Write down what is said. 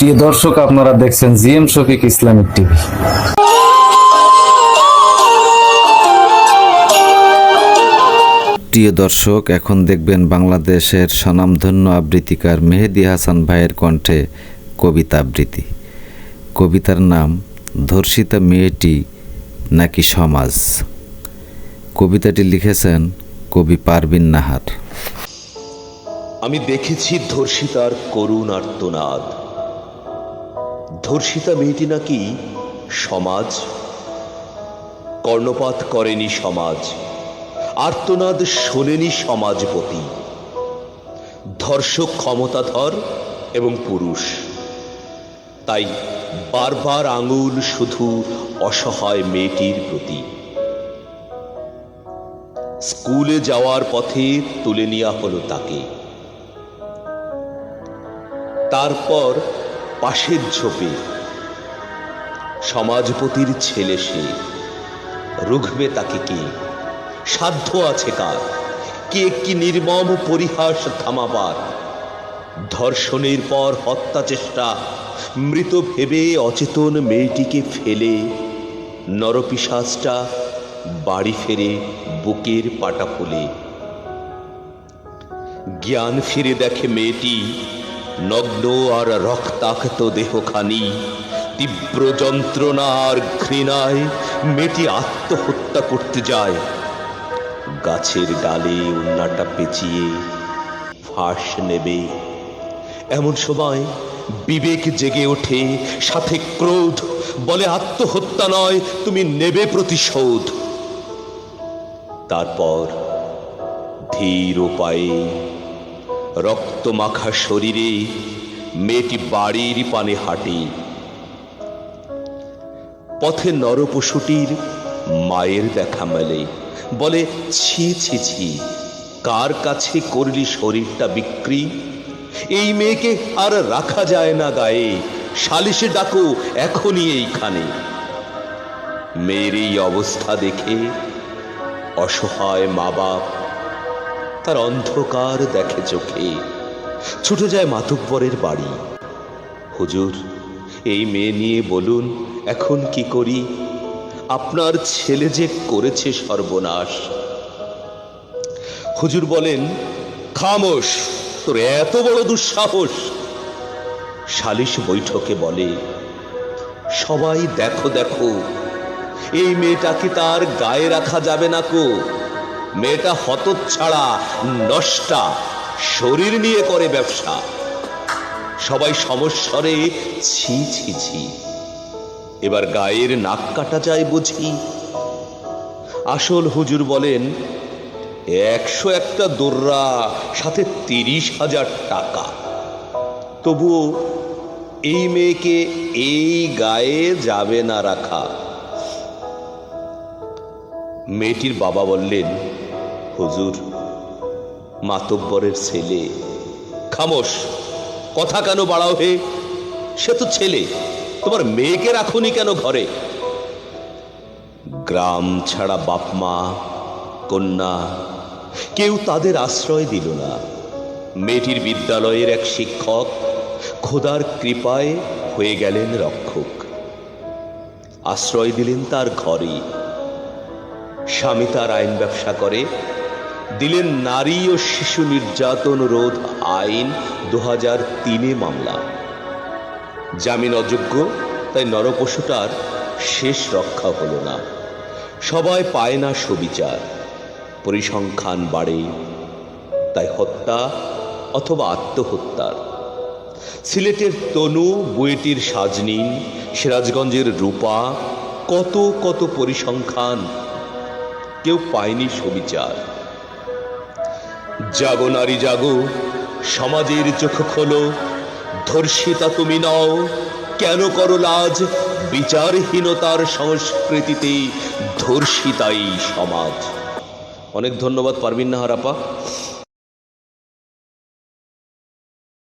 প্রিয় দর্শক, আপনারা দেখছেন জিএম শফিক ইসলামিক টিভি। প্রিয় দর্শক, এখন দেখবেন বাংলাদেশের স্বনামধন্য আবৃত্তিকার মেহেদি হাসান ভাইয়ের কণ্ঠে কবিতা আবৃত্তি। কবিতার নাম, ধর্ষিতা মেয়েটি নাকি সমাজ? কবিতাটি লিখেছেন কবি পারবিন নাহার। আমি দেখেছি ধর্ষিতার করুণ আর্তনাদ ধর্ষিতা মেয়েটি নাকি সমাজ? কর্ণপাত করেনি সমাজ, আর্তনাদ শোনেনি সমাজপতি। ধর্ষক ক্ষমতাধর এবং পুরুষ। তাই বারবার আঙুল শুধু অসহায় মেয়েটির প্রতি। স্কুলে যাওয়ার পথে তুলে নেওয়া হলো তাকে। তারপর পাশের ঝোপে। সমাজপতির ছেলে সে। রুখবে তাকে কে? সাধ্য আছে কার? কে কি নির্মম পরিহাস থামাবার? ধর্ষণের পর হত্যা চেষ্টা। মৃত ভেবে অচেতন মেয়েটিকে ফেলে। নরপিশাচটা বাড়ি ফেরে বুকের পাটা ফুলে। জ্ঞান ফিরে দেখে মেয়েটি নগ্ন আর রক্তাক্ত দেহখানি, তীব্র যন্ত্রণা আর ঘৃণায় মেয়েটি আত্মহত্যা করতে যায়। গাছের ডালে উন্নাটা পেঁচিয়ে ফাঁস নেবে। এমন সময় বিবেক জেগে ওঠে, সাথে ক্রোধ, বলে, আত্মহত্যা নয়, তুমি নেবে প্রতিশোধ। তারপর ধীর পায়ে রক্ত মাখা শরীরে মেয়েটি বাড়ির পানে হাঁটে। পথে নরপশুটির মায়ের দেখা মেলে। বলে, ছি ছি ছি, কার কাছে করলি শরীরটা বিক্রি? এই মেয়েকে আর রাখা যায় না গায়ে। সালিশে ডাকো, এখনই এইখানে। মেয়ের এই অবস্থা দেখে অসহায় মা বাপ তার অন্ধকার দেখে চোখে। ছুটে যায় মাতুব্বরের বাড়ি। হুজুর, এই মেয়ে নিয়ে বলুন, এখন কি করি? আপনার ছেলে যে করেছে সর্বনাশ। হুজুর বলেন, খামোশ, তোর এত বড় দুঃসাহস। সালিশ বৈঠকে বলে, সবাই দেখো দেখো, এই মেয়েটাকে তার গায়ে রাখা যাবে না কো? মেয়েটা হতচ্ছাড়া, নষ্টা, শরীর নিয়ে করে ব্যবসা। সবাই সমস্বরে ছি ছি ছি। এবার গায়ের নাক কাটা যায় বুঝি। আসল হুজুর বলেন, একশো একটা দোররা, সাথে তিরিশ হাজার টাকা। তবুও এই মেয়েকে এই গায়ে যাবে না রাখা। মেয়েটির বাবা বললেন হুজুর। মাতব্বরের ছেলে। খামোশ, কথা কেন বাড়াও হে? সে তো ছেলে। তোমার মেয়েকে রাখুনি কেন ঘরে? গ্রাম ছাড়া বাপ মা কন্যা, কেউ তাদের আশ্রয় দিল না। মেয়েটির বিদ্যালয়ের এক শিক্ষক খোদার কৃপায় হয়ে গেলেন রক্ষক। আশ্রয় দিলেন তার ঘরে স্বামী তার আইন ব্যবসা করে দিলেন নারী ও শিশু নির্যাতন রোধ আইন দু হাজার তিনে মামলা। জামিন অযোগ্য, তাই নরপশুটার শেষ রক্ষা হলো না। সবাই পায় না সুবিচার। পরিসংখ্যান বাড়ে, তাই হত্যা অথবা আত্মহত্যার। সিলেটের তনু বুয়েটির সাজনিন, সিরাজগঞ্জের রূপা, কত কত পরিসংখ্যান, কেউ পায়নি সুবিচার। জাগো নারী, জাগো। সমাজের চোখ খোলো। ধর্ষিতা তুমি নও। কেন করো লাজ? বিচারহীনতার সংস্কৃতিতে ধর্ষিতাই সমাজ। অনেক ধন্যবাদ পারবিন না হারাপা